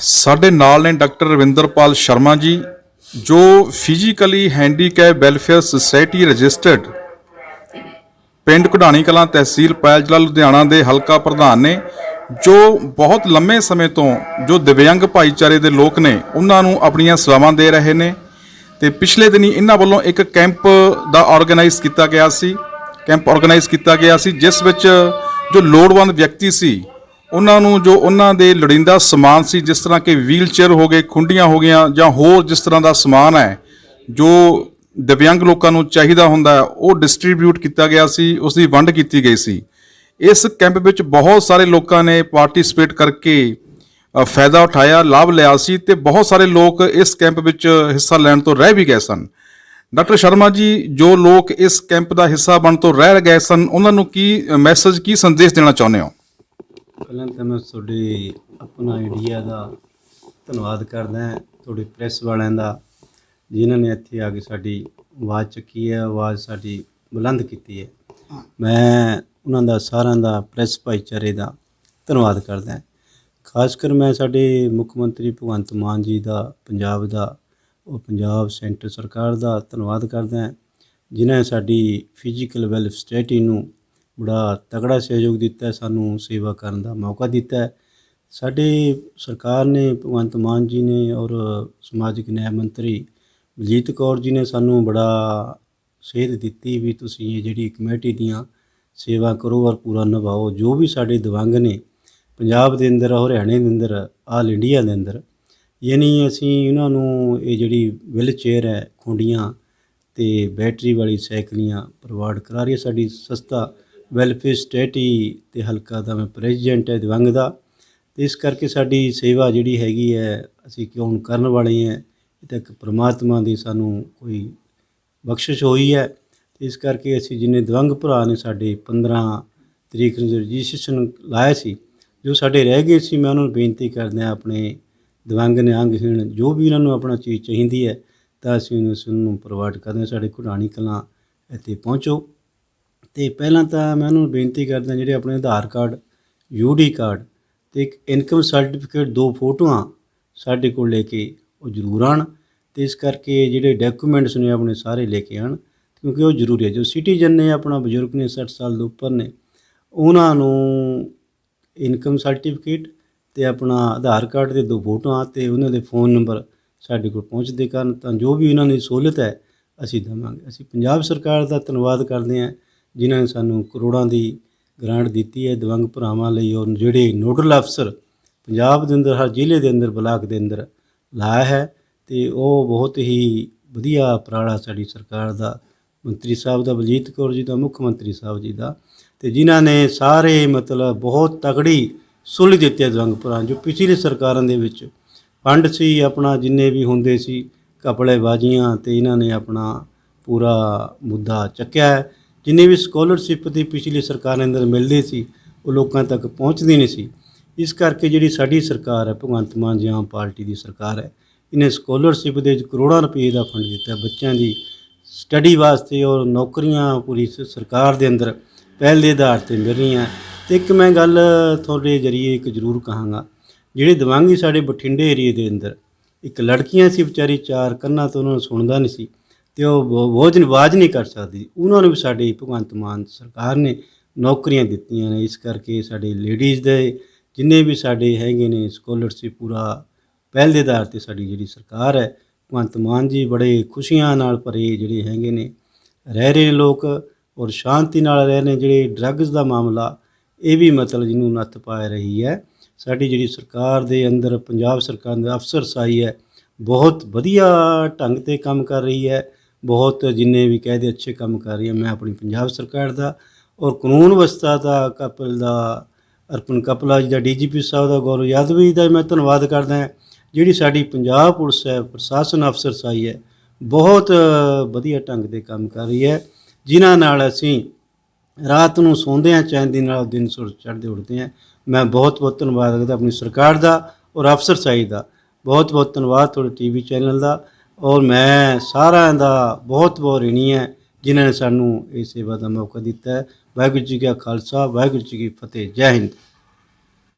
ਸਾਡੇ ਨਾਲ ਨੇ ਡਾਕਟਰ ਰਵਿੰਦਰਪਾਲ ਸ਼ਰਮਾ ਜੀ, ਜੋ physically handicap welfare society registered ਪਿੰਡ ਕੁਢਾਣੀ ਕਲਾਂ ਤਹਿਸੀਲ ਪੈਲ ਜ਼ਿਲ੍ਹਾ ਲੁਧਿਆਣਾ ਦੇ ਹਲਕਾ ਪ੍ਰਧਾਨ ਨੇ, ਜੋ ਬਹੁਤ ਲੰਮੇ ਸਮੇਂ ਤੋਂ ਜੋ ਦਿਵਿਆਂਗ ਭਾਈਚਾਰੇ ਦੇ ਲੋਕ ਨੇ, ਉਹਨਾਂ ਨੂੰ ਆਪਣੀਆਂ ਸੇਵਾਵਾਂ ਦੇ ਰਹੇ ਨੇ ਤੇ ਪਿਛਲੇ ਦਿਨੀ ਇਹਨਾਂ ਵੱਲੋਂ ਇੱਕ ਕੈਂਪ ਦਾ ਆਰਗੇਨਾਈਜ਼ ਕੀਤਾ ਗਿਆ ਸੀ, ਕੈਂਪ ਆਰਗੇਨਾਈਜ਼ ਕੀਤਾ ਗਿਆ ਸੀ, ਜਿਸ ਵਿੱਚ ਜੋ ਲੋੜਵੰਦ ਵਿਅਕਤੀ ਸੀ ਉਹਨਾਂ ਨੂੰ ਜੋ ਉਹਨਾਂ ਦੇ ਲੋੜੀਂਦਾ ਸਮਾਨ ਸੀ, ਜਿਸ ਤਰ੍ਹਾਂ ਕਿ ਵੀਲ ਚੇਅਰ ਹੋ ਗਏ, ਖੁੰਡੀਆਂ ਹੋ ਗਈਆਂ, ਜਾਂ ਹੋਰ ਜਿਸ ਤਰ੍ਹਾਂ ਦਾ ਸਮਾਨ ਹੈ, ਜੋ ਦਿਵਿਆਂਗ ਲੋਕਾਂ ਨੂੰ ਚਾਹੀਦਾ ਹੁੰਦਾ ਉਹ ਡਿਸਟ੍ਰੀਬਿਊਟ ਕੀਤਾ ਗਿਆ ਸੀ ਉਸ ਦੀ ਵੰਡ ਕੀਤੀ ਗਈ ਸੀ। ਇਸ ਕੈਂਪ ਵਿੱਚ ਬਹੁਤ ਸਾਰੇ ਲੋਕਾਂ ਨੇ ਪਾਰਟਿਸਿਪੇਟ ਕਰਕੇ ਫਾਇਦਾ ਉਠਾਇਆ, ਲਾਭ ਲਿਆ ਸੀ ਤੇ ਬਹੁਤ ਸਾਰੇ ਲੋਕ ਇਸ ਕੈਂਪ ਵਿੱਚ ਹਿੱਸਾ ਲੈਣ ਤੋਂ ਰਹਿ ਵੀ ਗਏ ਸਨ। ਡਾਕਟਰ ਸ਼ਰਮਾ ਜੀ, ਜੋ ਲੋਕ ਇਸ ਕੈਂਪ ਦਾ ਹਿੱਸਾ ਬਣ ਤੋਂ ਰਹਿ ਗਏ ਸਨ, ਉਹਨਾਂ ਨੂੰ ਕੀ ਮੈਸੇਜ ਕੀ ਸੰਦੇਸ਼ ਦੇਣਾ ਚਾਹੁੰਦੇ ਹੋ? ਪਹਿਲਾਂ ਤਾਂ ਮੈਂ ਤੁਹਾਡੇ ਆਪਣਾ ਇੰਡੀਆ ਦਾ ਧੰਨਵਾਦ ਕਰਦਾ ਹਾਂ ਤੁਹਾਡੇ ਪ੍ਰੈਸ ਵਾਲਿਆਂ ਦਾ ਜਿਨ੍ਹਾਂ ਨੇ ਇੱਥੇ ਆ ਕੇ ਸਾਡੀ ਆਵਾਜ਼ ਚੱਕੀ ਹੈ ਆਵਾਜ਼ ਸਾਡੀ ਬੁਲੰਦ ਕੀਤੀ ਹੈ। ਮੈਂ ਉਹਨਾਂ ਦਾ ਸਾਰਿਆਂ ਦਾ ਪ੍ਰੈਸ ਭਾਈਚਾਰੇ ਦਾ ਧੰਨਵਾਦ ਕਰਦਾ ਹਾਂ। ਖਾਸ ਕਰ ਮੈਂ ਸਾਡੇ ਮੁੱਖ ਮੰਤਰੀ ਭਗਵੰਤ ਮਾਨ ਜੀ ਦਾ ਪੰਜਾਬ ਦਾ ਉਹ ਪੰਜਾਬ ਸੈਂਟਰ ਸਰਕਾਰ ਦਾ ਧੰਨਵਾਦ ਕਰਦਾ ਹਾਂ ਜਿਨ੍ਹਾਂ ਨੇ ਸਾਡੀ ਫਿਜ਼ੀਕਲ ਵੈਲਫ ਸਟੇਟੀ ਨੂੰ ਬੜਾ ਤਕੜਾ ਸਹਿਯੋਗ ਦਿੱਤਾ, ਸਾਨੂੰ ਸੇਵਾ ਕਰਨ ਦਾ ਮੌਕਾ ਦਿੱਤਾ। ਸਾਡੇ ਸਰਕਾਰ ਨੇ, ਭਗਵੰਤ ਮਾਨ ਜੀ ਨੇ ਔਰ ਸਮਾਜਿਕ ਨਿਆਂ ਮੰਤਰੀ ਬਲਜੀਤ ਕੌਰ ਜੀ ਨੇ ਸਾਨੂੰ ਬੜਾ ਸੇਧ ਦਿੱਤੀ ਵੀ ਤੁਸੀਂ ਇਹ ਜਿਹੜੀ ਕਮੇਟੀ ਦੀਆਂ ਸੇਵਾ ਕਰੋ ਔਰ ਪੂਰਾ ਨਿਭਾਓ। ਜੋ ਵੀ ਸਾਡੇ ਦਿਵੰਗ ਨੇ, ਪੰਜਾਬ ਦੇ ਅੰਦਰ, ਹਰਿਆਣੇ ਦੇ ਅੰਦਰ, ਆਲ ਇੰਡੀਆ ਦੇ ਅੰਦਰ, ਯਾਨੀ ਅਸੀਂ ਉਹਨਾਂ ਨੂੰ ਇਹ ਜਿਹੜੀ ਵਿਲ ਚੇਅਰ ਹੈ, ਖੁੰਡੀਆਂ ਤੇ ਬੈਟਰੀ ਵਾਲੀ ਸਾਈਕਲੀਆਂ ਪ੍ਰੋਵਾਈਡ ਕਰਾ ਰਹੀ ਹੈ। ਸਾਡੀ ਸਸਤਾ ਵੈਲਫੇਅਰ ਸਟੇਟੀ ਤੇ ਹਲਕਾ ਦਾ ਮੈਂ ਪ੍ਰੈਜ਼ੀਡੈਂਟ ਹੈ ਦਿਵੰਗ ਦਾ ਤੇ ਇਸ ਕਰਕੇ ਸਾਡੀ ਸੇਵਾ ਜਿਹੜੀ ਹੈਗੀ ਹੈ, ਅਸੀਂ ਕਿਉਂ ਕਰਨ ਵਾਲੇ ਹਾਂ, ਇਹ ਤਾਂ ਇੱਕ ਪ੍ਰਮਾਤਮਾ ਦੀ ਸਾਨੂੰ ਕੋਈ ਬਖਸ਼ਿਸ਼ ਹੋਈ ਹੈ। ਤੇ ਇਸ ਕਰਕੇ ਅਸੀਂ ਜਿੰਨੇ ਦਿਵੰਗ ਭਰਾ ਨੇ ਸਾਡੇ 15 ਤਰੀਕ ਨੂੰ ਰਜਿਸਟ੍ਰੇਸ਼ਨ ਲਾਇਆ ਸੀ, ਜੋ ਸਾਡੇ ਰਹਿ ਗਏ ਸੀ, ਮੈਂ ਉਹਨਾਂ ਨੂੰ ਬੇਨਤੀ ਕਰਦਾ ਆਪਣੇ ਦਿਵੰਗ ਨੇ ਜੋ ਵੀ ਉਹਨਾਂ ਨੂੰ ਆਪਣਾ ਚੀਜ਼ ਚਾਹੀਦੀ ਹੈ, ਤਾਂ ਅਸੀਂ ਉਸ ਨੂੰ ਪ੍ਰੋਵਾਈਡ ਕਰਦੇ ਹਾਂ। ਸਾਡੇ ਘੁੜਾਣੀ ਕਲਾਂ ਇੱਥੇ ਪਹੁੰਚੋ। ਤੇ ਪਹਿਲਾਂ ਤਾਂ ਮੈਂ ਉਹਨੂੰ ਬੇਨਤੀ ਕਰਦਾ ਜਿਹੜੇ ਆਪਣੇ ਆਧਾਰ ਕਾਰਡ ਯੂਡੀ ਕਾਰਡ ਤੇ ਇੱਕ ਇਨਕਮ ਸਰਟੀਫਿਕੇਟ ਦੋ ਫੋਟੋਆਂ ਸਾਡੇ ਕੋਲ ਲੈ ਕੇ ਉਹ ਜ਼ਰੂਰ ਆਣ ਤੇ ਇਸ ਕਰਕੇ ਜਿਹੜੇ ਡਾਕੂਮੈਂਟਸ ਨੇ ਆਪਣੇ ਸਾਰੇ ਲੈ ਕੇ ਆਣ ਕਿਉਂਕਿ ਉਹ ਜ਼ਰੂਰੀ ਹੈ। ਜੋ ਸਿਟੀਜ਼ਨ ਨੇ, ਆਪਣਾ ਬਜ਼ੁਰਗ ਨੇ 60 ਸਾਲ ਦੇ ਉੱਪਰ ਨੇ, ਉਹਨਾਂ ਨੂੰ ਇਨਕਮ ਸਰਟੀਫਿਕੇਟ ਤੇ ਆਪਣਾ ਆਧਾਰ ਕਾਰਡ ਦੇ ਦੋ ਫੋਟੋਆਂ ਤੇ ਉਹਨਾਂ ਦੇ ਫੋਨ ਨੰਬਰ ਸਾਡੇ ਕੋਲ ਪਹੁੰਚਦੇ ਕਰਨ ਤਾਂ ਜੋ ਵੀ ਉਹਨਾਂ ਦੀ ਸਹੂਲਤ ਹੈ, ਅਸੀਂ ਦੇਵਾਂਗੇ। ਅਸੀਂ ਪੰਜਾਬ ਸਰਕਾਰ ਦਾ ਧੰਨਵਾਦ ਕਰਦੇ ਹਾਂ ਜਿਨ੍ਹਾਂ ਨੇ ਸਾਨੂੰ ਕਰੋੜਾਂ ਦੀ ਗ੍ਰਾਂਟ ਦਿੱਤੀ ਹੈ, ਦਿਵੰਗ ਭਰਾਵਾਂ ਲਈ ਔਰ ਜਿਹੜੇ ਨੋਡਲ ਅਫਸਰ ਪੰਜਾਬ ਦੇ ਅੰਦਰ, ਹਰ ਜ਼ਿਲ੍ਹੇ ਦੇ ਅੰਦਰ, ਬਲਾਕ ਦੇ ਅੰਦਰ ਲਾਇਆ ਹੈ ਤੇ ਉਹ ਬਹੁਤ ਹੀ ਵਧੀਆ ਉਪਰਾਲਾ ਸਾਡੀ ਸਰਕਾਰ ਦਾ, ਮੰਤਰੀ ਸਾਹਿਬ ਦਾ, ਬਲਜੀਤ ਕੌਰ ਜੀ ਦਾ, ਮੁੱਖ ਮੰਤਰੀ ਸਾਹਿਬ ਜੀ ਦਾ ਤੇ ਜਿਨ੍ਹਾਂ ਨੇ ਸਾਰੇ ਮਤਲਬ ਬਹੁਤ ਤਗੜੀ ਸੁਲਝ ਦਿੱਤੀ ਹੈ ਦਿਵੰਗ ਭਰਾ ਜੋ ਪਿਛਲੀ ਸਰਕਾਰਾਂ ਦੇ ਵਿੱਚ ਫੰਡ ਸੀ, ਆਪਣਾ ਜਿੰਨੇ ਵੀ ਹੁੰਦੇ ਸੀ ਕਪੜੇ ਬਾਜੀਆਂ ਤੇ ਇਹਨਾਂ ਨੇ ਆਪਣਾ ਪੂਰਾ ਮੁੱਦਾ ਚੱਕਿਆ ਹੈ। ਜਿੰਨੇ ਵੀ ਸਕਾਲਰਸ਼ਿਪ ਦੀ ਪਿਛਲੀ ਸਰਕਾਰ ਅੰਦਰ ਮਿਲਦੇ ਸੀ, ਉਹ ਲੋਕਾਂ ਤੱਕ ਪਹੁੰਚਦੀ ਨਹੀਂ ਸੀ। ਇਸ ਕਰਕੇ ਜਿਹੜੀ ਸਾਡੀ ਸਰਕਾਰ ਹੈ, ਭਗਵੰਤ ਮਾਨ ਜੀ ਆਮ ਪਾਰਟੀ ਦੀ ਸਰਕਾਰ ਹੈ, ਇਹਨੇ ਸਕਾਲਰਸ਼ਿਪ ਦੇ ਵਿੱਚ ਕਰੋੜਾਂ ਰੁਪਏ ਦਾ ਫੰਡ ਦਿੱਤਾ। ਬੱਚਿਆਂ ਦੀ ਸਟੱਡੀ ਵਾਸਤੇ ਔਰ ਨੌਕਰੀਆਂ ਪੂਰੀ ਸ- ਸਰਕਾਰ ਦੇ ਅੰਦਰ ਪਹਿਲ ਦੇ ਆਧਾਰ ਤੇ ਮਿਲ ਰਹੀਆਂ। ਤੇ ਇੱਕ ਮੈਂ ਗੱਲ ਤੁਹਾਡੇ ਜਰੀਏ ਇੱਕ ਜ਼ਰੂਰ ਕਹਾਂਗਾ। ਜਿਹੜੇ ਦਿਵਾਂਗੀ ਸਾਡੇ ਬਠਿੰਡੇ ਏਰੀਏ ਦੇ ਅੰਦਰ ਇੱਕ ਲੜਕੀਆਂ ਸੀ, ਵਿਚਾਰੀ ਚਾਰ ਕੰਨਾਂ ਤੋਂ ਉਹਨਾਂ ਨੂੰ ਸੁਣਦਾ ਨਹੀਂ ਸੀ। ਤੇ ਉਹ ਬੋ- ਭੋਜਨ ਆਵਾਜ਼ ਨਹੀਂ ਕਰ ਸਕਦੀ। ਉਹਨਾਂ ਨੂੰ ਵੀ ਸਾਡੀ ਭਗਵੰਤ ਮਾਨ ਸਰਕਾਰ ਨੇ ਨੌਕਰੀਆਂ ਦਿੱਤੀਆਂ ਨੇ। ਇਸ ਕਰਕੇ ਸਾਡੇ ਲੇਡੀਜ਼ ਦੇ ਜਿੰਨੇ ਵੀ ਸਾਡੇ ਹੈਗੇ ਨੇ ਸਕਾਲਰਸ਼ਿਪ ਪੂਰਾ ਪਹਿਲ ਦੇ ਆਧਾਰ ਤੇ ਸਾਡੀ ਜਿਹੜੀ ਸਰਕਾਰ ਹੈ, ਭਗਵੰਤ ਮਾਨ ਜੀ ਬੜੇ ਖੁਸ਼ੀਆਂ ਨਾਲ ਭਰੇ ਜਿਹੜੇ ਹੈਗੇ ਨੇ। ਰਹਿ ਰਹੇ ਲੋਕ ਔਰ ਸ਼ਾਂਤੀ ਨਾਲ ਰਹਿ ਰਹੇ ਨੇ। ਜਿਹੜੇ ਡਰੱਗਸ ਦਾ ਮਾਮਲਾ, ਇਹ ਵੀ ਮਤਲਬ ਜਿਹਨੂੰ ਨੱਥ ਪਾ ਰਹੀ ਹੈ। ਸਾਡੀ ਜਿਹੜੀ ਸਰਕਾਰ ਦੇ ਅੰਦਰ, ਪੰਜਾਬ ਸਰਕਾਰ ਦੇ ਅਫਸਰ ਸਾਈ ਹੈ, ਬਹੁਤ ਵਧੀਆ ਢੰਗ ਤੇ ਕੰਮ ਕਰ ਰਹੀ ਹੈ। ਬਹੁਤ ਜਿੰਨੇ ਵੀ ਕਹਦੇ ਅੱਛੇ ਕੰਮ ਕਰ ਰਹੀ ਹੈ ਮੈਂ ਆਪਣੀ ਪੰਜਾਬ ਸਰਕਾਰ ਦਾ ਔਰ ਕਾਨੂੰਨ ਵਿਵਸਥਾ ਦਾ ਕਪਲ ਦਾ, ਅਰਪਨ ਕਪਲਾ ਜੀ ਦਾ ਡੀਜੀਪੀ ਸਾਹਿਬ ਦਾ, ਗੌਰਵ ਯਾਦਵ ਜੀ ਦਾ ਮੈਂ ਧੰਨਵਾਦ ਕਰਦਾ ਹਾਂ। ਜਿਹੜੀ ਸਾਡੀ ਪੰਜਾਬ ਪੁਲਿਸ ਹੈ, ਪ੍ਰਸ਼ਾਸਨ ਅਫਸਰ ਸਾਈ ਹੈ, ਬਹੁਤ ਵਧੀਆ ਢੰਗ ਦੇ ਕੰਮ ਕਰ ਰਹੀ ਹੈ। ਜਿਨ੍ਹਾਂ ਨਾਲ ਅਸੀਂ ਰਾਤ ਨੂੰ ਸੌਂਦੇ ਹਾਂ, ਚੈਨ ਨਾਲ ਦਿਨ ਸੁਰ ਚੜ੍ਹਦੇ ਉੱਠਦੇ ਹਾਂ। ਮੈਂ ਬਹੁਤ ਬਹੁਤ ਧੰਨਵਾਦ ਕਰਦਾ ਆਪਣੀ ਸਰਕਾਰ ਦਾ ਔਰ ਅਫਸਰ ਸਾਈ ਦਾ। ਬਹੁਤ ਬਹੁਤ ਧੰਨਵਾਦ ਤੁਹਾਡੇ ਟੀਵੀ ਚੈਨਲ ਦਾ। ਔਰ ਮੈਂ ਸਾਰਿਆਂ ਦਾ ਬਹੁਤ ਬਹੁਤ ਰਿਣੀ ਹੈ, ਜਿਨ੍ਹਾਂ ਨੇ ਸਾਨੂੰ ਇਹ ਸੇਵਾ ਦਾ ਮੌਕਾ ਦਿੱਤਾ ਹੈ। ਵਾਹਿਗੁਰੂ ਜੀ ਕਾ ਖਾਲਸਾ, ਵਾਹਿਗੁਰੂ ਜੀ ਕੀ ਫਤਿਹ। ਜੈ ਹਿੰਦ।